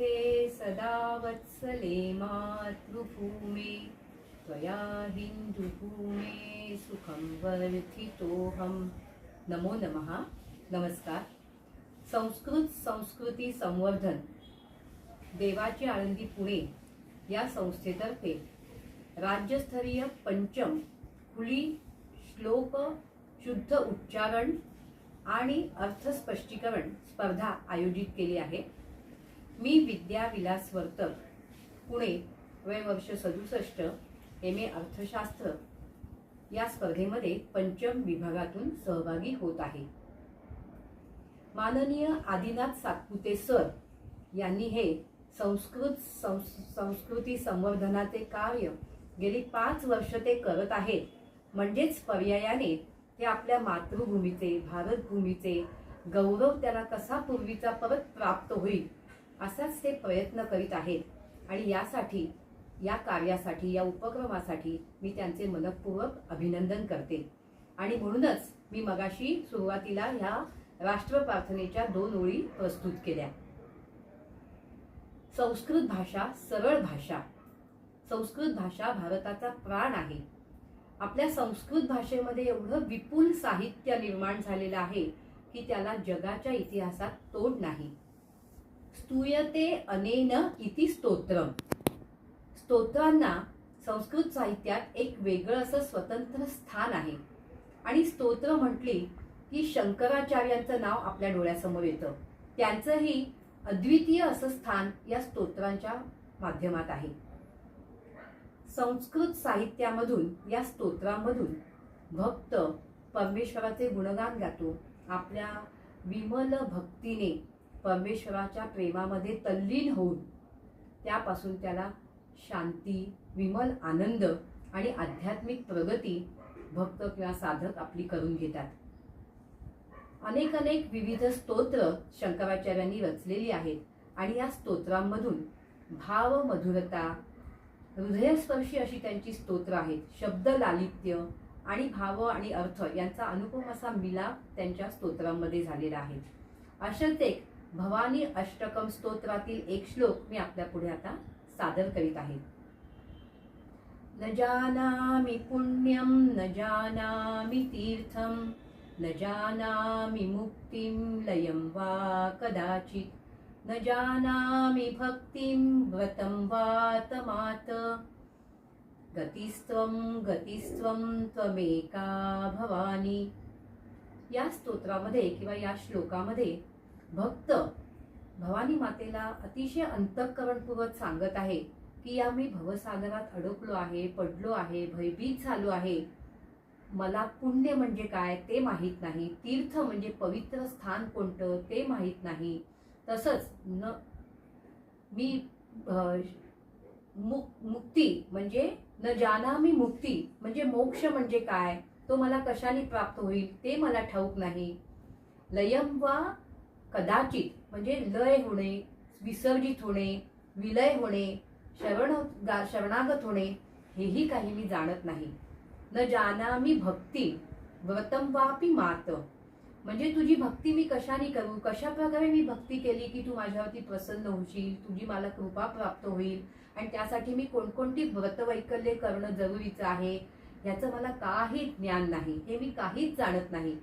नमस्ते सदा वत्सले मातृभूमे त्वया हिन्दुभूमे सुखं वर्धितोऽहं। नमो नमः। नमस्कार। संस्कृत संस्कृती संवर्धन देवाची आळंदी पुणे या संस्थेतर्फे राज्यस्तरीय पंचम खुली श्लोक शुद्ध उच्चारण आणि अर्थस्पष्टीकरण स्पर्धा आयोजित केली आहे. मी विद्या विलास वर्तक पुणे वय वर्ष सदुसष्ट एम ए अर्थशास्त्र या स्पर्धेमध्ये पंचम विभागातून सहभागी होत आहे. माननीय आदिनाथ सातपुते सर यांनी हे संस्कृत संस्कृती संवर्धनाचे कार्य गेली पाच वर्ष ते करत आहेत. म्हणजेच पर्यायाने ते आपल्या मातृभूमीचे भारतभूमीचे गौरव त्याला कसा पूर्वीचा परत प्राप्त होईल? असाच ते प्रयत्न करीत आहेत. आणि यासाठी या कार्यासाठी या उपक्रमासाठी मी त्यांचे मनपूर्वक अभिनंदन करते. आणि म्हणूनच मी मगाशी सुरुवातीला ह्या राष्ट्र प्रार्थनेच्या दोन ओळी प्रस्तुत केल्या. संस्कृत भाषा सरळ भाषा. संस्कृत भाषा भारताचा प्राण आहे. आपल्या संस्कृत भाषेमध्ये एवढं विपुल साहित्य निर्माण झालेलं आहे की त्याला जगाच्या इतिहासात तोड नाही. स्तूयते अनेन इति स्तोत्रम. स्तोत्रांना संस्कृत साहित्यात एक वेगळं असं स्वतंत्र स्थान आहे. आणि स्तोत्र म्हटली की शंकराचार्यांचं नाव आपल्या डोळ्यासमोर येतं. त्यांचंही अद्वितीय असं स्थान या स्तोत्रांच्या माध्यमात आहे. संस्कृत साहित्यामधून या स्तोत्रांमधून भक्त परमेश्वराचे गुणगान गातो. आपल्या विमल भक्तीने परमेश्वराच्या प्रेमामध्ये तल्लीन होऊन त्यापासून त्याला शांती विमल आनंद आणि आध्यात्मिक प्रगती भक्त किंवा साधक आपली करून घेतात. अनेक अनेक विविध स्तोत्र शंकराचार्यांनी रचलेली आहेत आणि या स्तोत्रांमधून भाव मधुरता हृदयस्पर्शी अशी त्यांची स्तोत्र आहेत. शब्द लालित्य आणि भाव आणि अर्थ यांचा अनुपम असा मिलाप त्यांच्या स्तोत्रांमध्ये झालेला आहे. अशाच एक भवानी अष्टकम स्तोत्रातील एक श्लोक मी आपल्या पुढे आता सादर करीत आहे. न जानामि पुण्यं न जानामि तीर्थं न जानामि मुक्तिं लयं वा कदाचित् न जानामि भक्तिं व्रतं वा तमात। गतिस्त्वं गतिस्त्वं त्वमेका भवानी। या स्तोत्रामध्ये किंवा या श्लोकामध्ये भक्त भवानी मातेला अतिशय अंतःकरणपूर्वक सांगत आहे की या मी भवसागरात अडकलो आहे पडलो आहे भयभीत झालो आहे. मला पुण्य म्हणजे काय ते माहीत नाही. तीर्थ म्हणजे पवित्र स्थान कोणतं ते माहीत नाही. तसंच न मी मुक मुक्ती म्हणजे न जाना मी मुक्ती म्हणजे मोक्ष म्हणजे काय? तो मला कशाने प्राप्त होईल ते मला ठाऊक नाही. लयम वा कदाचित म्हणजे लय होणे विसर्जित होणे विलय होणे शरण शरणागत होणे हेही काही मी जाणत नाही. न जाना मी भक्ती व्रतम वापी मात. म्हणजे तुझी भक्ती मी कशाने करू? कशा प्रकारे मी भक्ती केली की तू माझ्यावरती प्रसन्न होशील तुझी मला कृपा प्राप्त होईल? आणि त्यासाठी मी कोणकोणती व्रतवैकल्ये करणं जरुरीचं आहे? याचं मला काही ज्ञान नाही. हे मी काहीच जाणत नाही.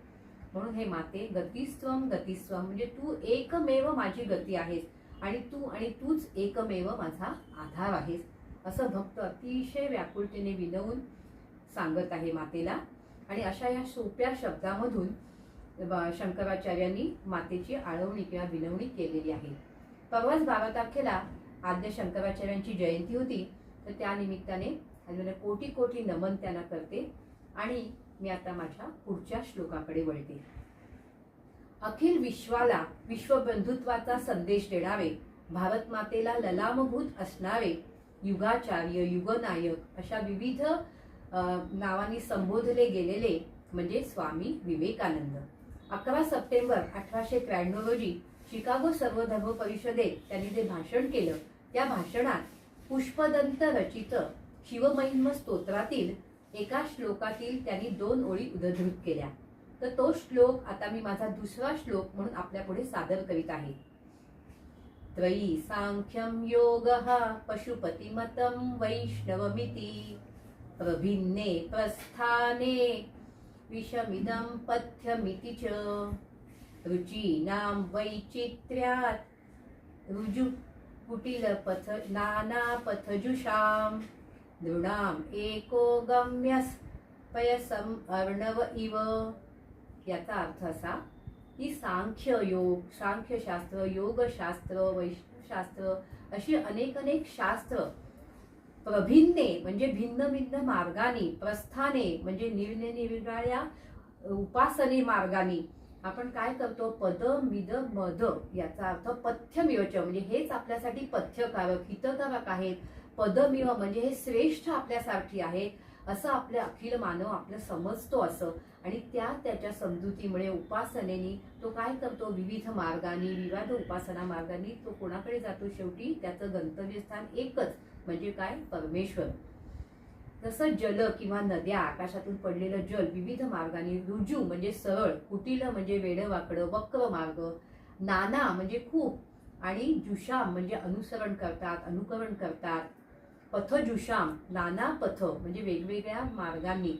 म्हणून हे माते गतिस्वम गतिस्वम म्हणजे तू एकमेव माझी गती आहेस आणि तू आणि तूच एकमेव माझा आधार आहेस. असं भक्त अतिशय व्याकुळतेने विनवून सांगत आहे मातेला. आणि अशा या सोप्या शब्दामधून शंकराचार्यांनी मातेची आळवणी किंवा विनवणी केलेली आहे. परवाच बारा तारखेला आद्य शंकराचार्यांची जयंती होती. तर त्या निमित्ताने कोटी कोटी नमन त्यांना करते. आणि मी आता माझ्या पुढच्या श्लोकाकडे वळते. अखिल विश्वाला विश्वबंधुत्वाचा संदेश देणारे भारतमातेला ललामभूत असणारे युगाचार्य युगनायक अशा विविध नावाने नावांनी संबोधले गेलेले म्हणजे स्वामी विवेकानंद. अकरा सप्टेंबर अठराशे त्र्याण्णव रोजी शिकागो सर्वधर्म परिषदेत त्यांनी जे भाषण केलं त्या भाषणात पुष्पदंत रचित शिवमहिम स्तोत्रातील एका श्लोकातील त्यांनी दोन ओळी उदधृत केल्या. तर तो श्लोक आता मी माझा दुसरा श्लोक म्हणून आपल्यापुढे सादर करीत आहे. त्रयी सांख्यं योगः पशुपतिमतं वैष्णवमिती प्रभिन्ने प्रस्थाने विषमिदं पथ्यमिति च रुचीनां वैचित्र्यात् रुजु कुटिलपथ नानापथजुषां एको गम्यस पयसम अर्णव इव। याचा अर्थ असा की सांख्य योग सांख्यशास्त्र योगशास्त्र वैष्णवशास्त्र अशी अनेक अनेक शास्त्र प्रभिन्ने म्हणजे भिन्न भिन्न मार्गाने प्रस्थाने म्हणजे निरनिरनिराळ्या उपासने मार्गाने आपण काय करतो? पद मिद मद याचा अर्थ पथ्यमिवच म्हणजे हेच आपल्यासाठी पथ्यकारक हितकारक आहेत पदमिव म्हणजे हे श्रेष्ठ आपल्यासाठी आहे असं आपलं अखिल मानव आपलं समजतो असं. आणि त्या त्याच्या समजुतीमुळे उपासनेनी तो काय करतो? विविध मार्गाने विविध उपासना मार्गाने तो कोणाकडे जातो? शेवटी त्याचं गंतव्यस्थान एकच म्हणजे काय? परमेश्वर. जसं जल किंवा नद्या आकाशातून पडलेलं जल विविध मार्गाने रुजू म्हणजे सरळ कुटील म्हणजे वेडवाकडं वक्र मार्ग नाना म्हणजे खूप. आणि जुषाम म्हणजे अनुसरण करतात अनुकरण करतात. पथजुषाम नाना पथ म्हणजे वेगवेगळ्या मार्गांनी.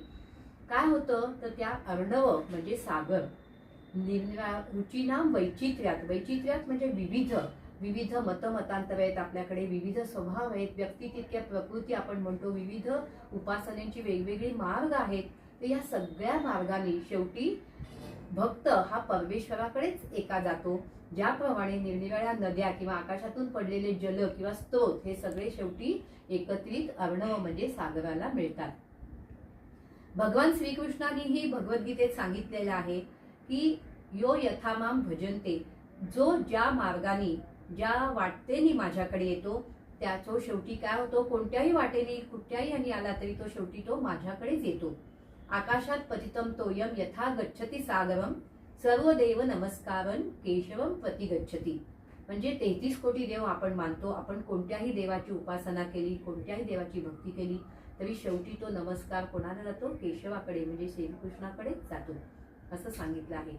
काय होतं? तर त्या अर्णव म्हणजे सागर. निरा रुचीनाम वैचित्र्यात. वैचित्र्यात म्हणजे विविध. विविध मतमतांतर आहेत आपल्याकडे. विविध स्वभाव आहेत. व्यक्ती तितक्या प्रकृती आपण म्हणतो. विविध उपासनेची वेगवेगळी मार्ग आहेत. तर या सगळ्या मार्गाने शेवटी भक्त हा परमेश्वराकडेच एका जातो. ज्याप्रमाणे निरनिराळ्या नद्या किंवा आकाशातून पडलेले जल किंवा स्त्रोत हे सगळे शेवटी एकत्रित अर्णव म्हणजे सागराला मिळतात. भगवान श्रीकृष्णानेही भगवद्गीतेत सांगितलेलं आहे की यो यथामाम भजनते. जो ज्या मार्गाने ज्या वाटेने माझ्याकडे येतो त्याचो शेवटी काय होतो? कोणत्याही वाटेने कुठल्याही आणि आला तरी तो शेवटी तो माझ्याकडेच येतो. आकाशात पतितम तोयम यथा गच्छती सागरम सर्व देव नमस्कारन केशवम प्रतिगच्छती. म्हणजे तेहतीस कोटी देव आपण मानतो आपण कोणत्याही देवाची उपासना केली कोणत्याही देवाची भक्ती केली तरी शेवटी तो नमस्कार कोणाला जातो केशवाकडे म्हणजे श्रीकृष्णाकडेच जातो. असं सांगितलं आहे.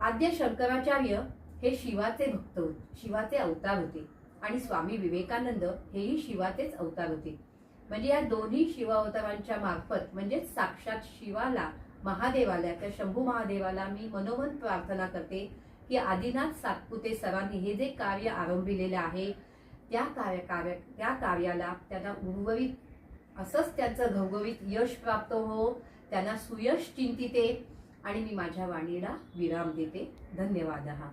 आद्य शंकराचार्य हे शिवाचे भक्त होते शिवाचे अवतार होते. आणि स्वामी विवेकानंद हेही शिवाचेच अवतार होते. म्हणजे या दोन्ही शिवावतारांच्या मार्फत म्हणजेच साक्षात शिवाला महादेवाला तर शंभू महादेवाला मी मनोमन प्रार्थना करते की आदिनाथ सातपुते सरांनी हे जे कार्य आरंभिलेले आहे त्या कार्य कार्य त्या कार्याला त्यांना उर्वरित असंच त्यांचं घवघवीत यश प्राप्त हो त्यांना सुयश चिंतिते आणि मी माझ्या वाणीला विराम देते. धन्यवाद. हा